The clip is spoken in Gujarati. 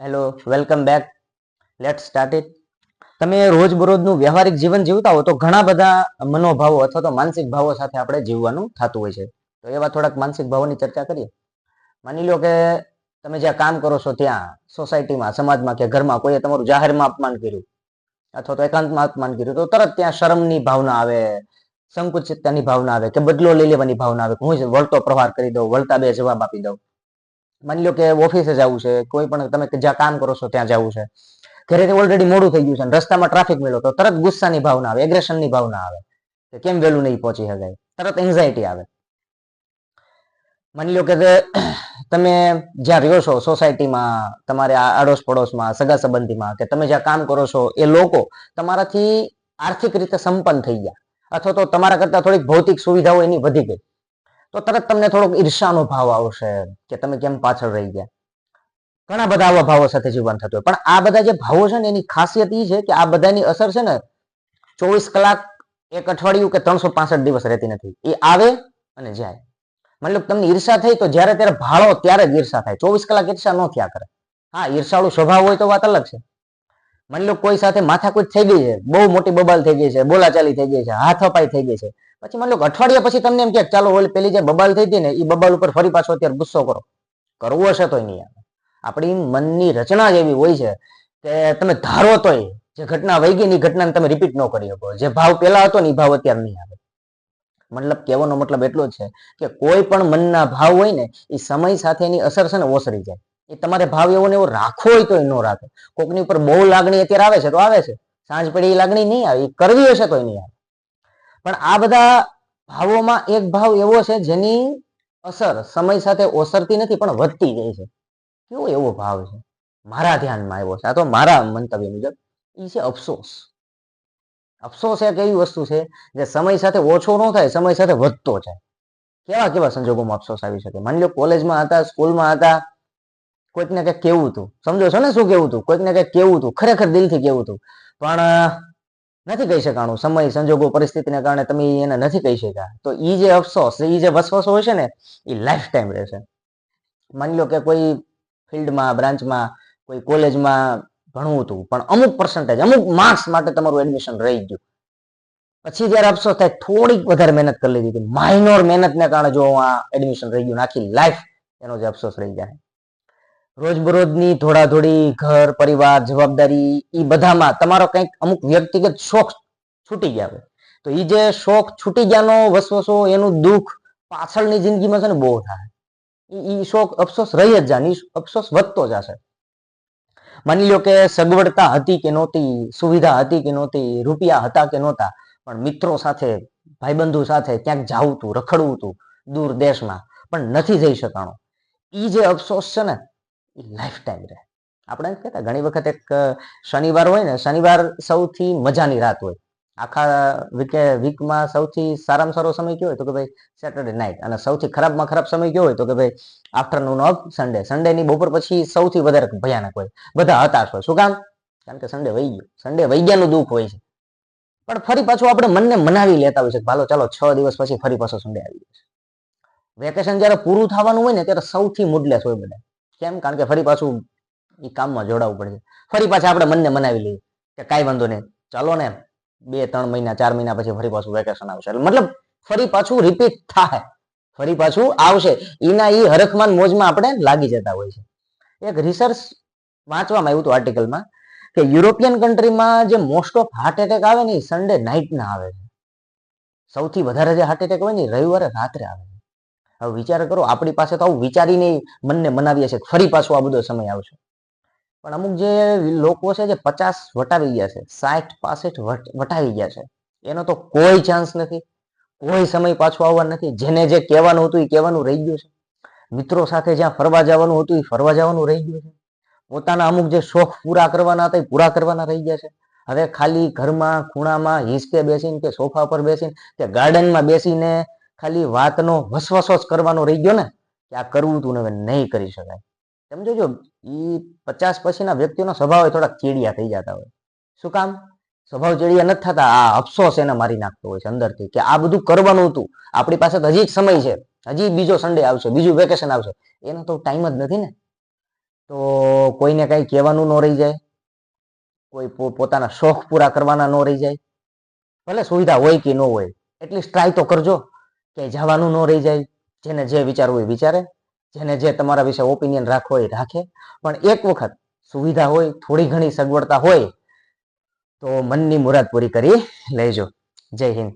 Hello welcome back let start it તમે રોજબરોજનું વ્યવહારિક જીવન જીવતા હો તો ઘણા બધા મનોભાવો અથવા તો માનસિક ભાવો સાથે આપણે જીવવાનું થતું હોય છે. તો એવા થોડાક માનસિક ભાવોની ચર્ચા કરીએ. માની લો કે તમે જ્યાં કામ કરો છો ત્યાં, સોસાયટીમાં, સમાજમાં કે ઘરમાં કોઈએ તમારું જાહેરમાં અપમાન કર્યું અથવા તો એકાંતમાં અપમાન કર્યું, તો તરત ત્યાં શરમની ભાવના આવે, સંકુચિતતાની ભાવના આવે કે બદલો લઈ લેવાની ભાવના આવે હું વળતો પ્રહાર કરી દઉં, વળતા બે જવાબ આપી દઉં. માની લો કે ઓફિસે જવું છે, કોઈ પણ તમે જ્યાં કામ કરો છો ત્યાં જવું છે. ઘરેથી ઓલરેડી મોડું થઈ ગયું છે અને રસ્તામાં ટ્રાફિક મેળો તો તરત ગુસ્સાની ભાવના આવે એગ્રેશનની ભાવના આવે. કે કેમ વહેલું નહીં પહોંચી શકાય? તરત એન્ઝાયટી આવે. માની લો કે તમે જ્યાં રહ્યો છો સોસાયટીમાં તમારે આડોશ પડોશમાં સગા સંબંધીમાં કે તમે જ્યાં કામ કરો છો, એ લોકો તમારાથી આર્થિક રીતે સંપન્ન થઈ ગયા. અથવા તો તમારા કરતા થોડીક ભૌતિક સુવિધાઓ એની વધી ગઈ. તો તરત તમને થોડોક ઈર્ષાનો ભાવ આવશે કે તમે કેમ પાછળ રહી ગયા. ઘણા બધા આવા ભાવો સાથે જીવન થતું હોય. પણ આ બધા જે ભાવો છે ને, એની ખાસિયત એ છે કે આ બધાની અસર છે ને, ચોવીસ કલાક એક અઠવાડિયું કે ત્રણસો પાસઠ દિવસ રહેતી નથી. એ આવે અને જાય. મતલબ તમને ઈર્ષા થઈ તો જ્યારે ત્યારે ભાળો ત્યારે જ ઈર્ષા થાય. ચોવીસ કલાક ઈર્ષા ન થયા કરે. હા, ઈર્ષાળુ સ્વભાવ હોય તો વાત અલગ છે. માની લો કોઈ સાથે માથાકૂટ થઈ ગઈ છે, બહુ મોટી બબાલ થઈ ગઈ છે, બોલાચાલી થઈ ગઈ છે હાથાપાઈ થઈ ગઈ છે. પછી માની લો અઠવાડિયા પછી તમને એમ કે ચાલો ઓલ પેલી જે બબાલ થઈ હતી ને એ બબાલ ઉપર ફરી પાછો અત્યારે ગુસ્સો કરો. કરવો હશે તો નહીં આપણી મનની રચના જ એવી હોય છે કે તમે ધારો તોય જે ઘટના વહી ગઈ ની ઘટનાને તમે રિપીટ ન કરી શકો. જે ભાવ પેલા હતો ને એ ભાવ અત્યારે નહીં આવે. મતલબ કહેવાનો મતલબ એટલો જ છે કે કોઈ પણ મનના ભાવ હોય ને એ સમય સાથે એની અસર છે ને ઓસરી જાય. એ તમારે ભાવ એવો ને એવો રાખવો હોય તો એ ન રાખે. કોકની ઉપર બહુ લાગણી અત્યારે આવે છે તો આવે છે. સાંજ પડી એ લાગણી નહીં આવે. એ કરવી હશે તો નહીં આવે. પણ આ બધા ભાવોમાં એક ભાવ એવો છે જેની અસર સમય સાથે ઓસરતી નથી, પણ વધતી જાય છે. કેવો એવો ભાવ છે? મારા ધ્યાનમાં આવ્યો છે. આ તો મારા મંતવ્ય મુજબ એ છે અફસોસ. અફસોસ એક એવી વસ્તુ છે જે સમય સાથે ઓછો ન થાય, સમય સાથે વધતો જાય. કેવા કેવા સંજોગોમાં અફસોસ આવી શકે? માની લો કોલેજમાં હતા, સ્કૂલમાં હતા કોઈક ને કંઈક કેવું હતું. સમજો છો ને શું કેવું હતું? કોઈક ને કંઈક કેવું હતું. ખરેખર દિલથી કેવું હતું. પણ નથી કહી શકાણું. સમય, સંજોગો, પરિસ્થિતિને કારણે તમે એને નથી કહી શક્યા. તો એ જે અફસોસ એ જે વસવસો હોય છે ને એ લાઈફ ટાઈમ રહેશે માની લો કે કોઈ ફિલ્ડમાં, બ્રાન્ચમાં, કોઈ કોલેજમાં ભણવું હતું, પણ અમુક પર્સન્ટેજ અમુક માર્ક્સ માટે તમારું એડમિશન રહી ગયું. પછી જયારે અફસોસ થાય, થોડીક વધારે મહેનત કરી લીધી. હતી માઇનોર મહેનતને કારણે જો આ એડમિશન રહી ગયું, આખી લાઈફ એનો જે અફસોસ રહી જાય. રોજબરોજની ધોડાધોડી ઘર, પરિવાર, જવાબદારી એ બધામાં તમારો કંઈક અમુક વ્યક્તિગત શોખ છૂટી ગયા હોય. તો એ જે શોખ છૂટી ગયાનો વસવસો, એનું દુઃખ પાછળની જિંદગીમાં છે ને બહુ થાય. એ શોખ અફસોસ રહી જ જાય અફસોસ વધતો જશે. માની લો કે સગવડતા હતી કે નહોતી, સુવિધા હતી કે નહોતી, રૂપિયા હતા કે નહોતા, પણ મિત્રો સાથે, ભાઈબંધુ સાથે ક્યાંક જાવું હતું રખડવું હતું દૂર દેશમાં, પણ નથી જઈ શકાણું. એ જે અફસોસ છે ને એ લાઈફ ટાઈમ રહે. આપણે કહેતા, ઘણી વખત એક શનિવાર હોય ને, શનિવાર સૌથી મજાની રાત હોય. આખા વીકે વીકમાં સૌથી સારામાં સારો સમય કયો હોય તો કે ભાઈ સેટરડે નાઇટ અને સૌથી ખરાબમાં ખરાબ સમય કયો હોય તો કે ભાઈ આફ્ટરનૂન ઓફ સન્ડે સન્ડેની બપોર પછી સૌથી વધારે ભયાનક હોય. બધા હતાશ હોય. શું કામ? કારણ કે સન્ડે વહી ગયો. સન્ડે વહી ગયાનું દુઃખ હોય છે. પણ ફરી પાછું આપણે મનને મનાવી લેતા હોય છે ભાલો ચાલો, છ દિવસ પછી ફરી પાછો સન્ડે આવી જશે વેકેશન જ્યારે પૂરું થવાનું હોય ને, ત્યારે સૌથી મૂડલેસ હોય બધા. કેમ? કારણ કે ફરી પાછું એ કામમાં જોડાવવું પડે છે. ફરી પાછા આપણે મનને મનાવી લઈએ કે કાંઈ વાંધો નહીં. ચાલો ને, બે, ત્રણ મહિના, ચાર મહિના પછી ફરી પાછું વેકેશન આવશે. મતલબ ફરી પાછું રિપીટ થાય. ફરી પાછું આવશે. એના એ હરખમાન મોજમાં આપણે લાગી જતા હોય છે. એક રિસર્ચ વાંચવામાં આવ્યું હતું આર્ટિકલમાં કે યુરોપિયન કન્ટ્રીમાં જે મોસ્ટ ઓફ હાર્ટ એટેક આવે ને એ સન્ડે નાઇટના આવે છે. સૌથી વધારે જે હાર્ટ એટેક હોય ને રવિવારે રાત્રે આવે હવે વિચાર કરો, આપણી પાસે તો આવું વિચારીને મનને મનાવીએ છીએ, ફરી પાછો આ બધો સમય આવશે. પણ અમુક જે લોકો છે જે પચાસ વટાવી ગયા છે, સાઠ, પાસઠ વટ- વટાવી ગયા છે, એનો તો કોઈ ચાન્સ નથી, કોઈ સમય પાછો આવવા નથી. જેને જે કહેવાનું હતું એ કહેવાનું રહી ગયું છે. મિત્રો સાથે જ્યાં ફરવા જવાનું હતું એ ફરવા જવાનું રહી ગયું છે. પોતાના અમુક જે શોખ પૂરા કરવાના હતા એ પૂરા કરવાના રહી ગયા છે. હવે ખાલી ઘરમાં ખૂણામાં હિંચકે બેસીને કે સોફા પર બેસીને, કે ગાર્ડનમાં બેસીને ખાલી વાતનો વસવસો જ કરવાનો રહી ગયો ને, કે આ કરવું તું હવે નહીં કરી શકાય. સમજો જો એ પચાસ પછીના વ્યક્તિનો સ્વભાવ એ થોડાક ચીડિયા થઈ જતા હોય. શું કામ? સ્વભાવ ચીડિયા નથી થતા, આ અફસોસ એને મારી નાખતો હોય છે અંદરથી, કે આ બધું કરવાનું હતું આપણી પાસે હજી જ સમય છે, હજી બીજો સન્ડે આવશે, બીજું વેકેશન આવશે. એનો તો ટાઈમ જ નથી ને. તો કોઈને કઈ કહેવાનું ન રહી જાય, કોઈ પોતાના શોખ પૂરા કરવાના ન રહી જાય. ભલે સુવિધા હોય કે ન હોય, એટલીસ્ટ ટ્રાય તો કરજો. કે જવાનું ન રહી જાય, જેને જે વિચારવું એ વિચારે, જેને જે તમારા વિશે ઓપિનિયન રાખવો એ રાખે. પણ એક વખત સુવિધા હોય, થોડી ઘણી સગવડતા હોય, તો મનની મુરાદ પૂરી કરી લેજો. જય હિન્દ.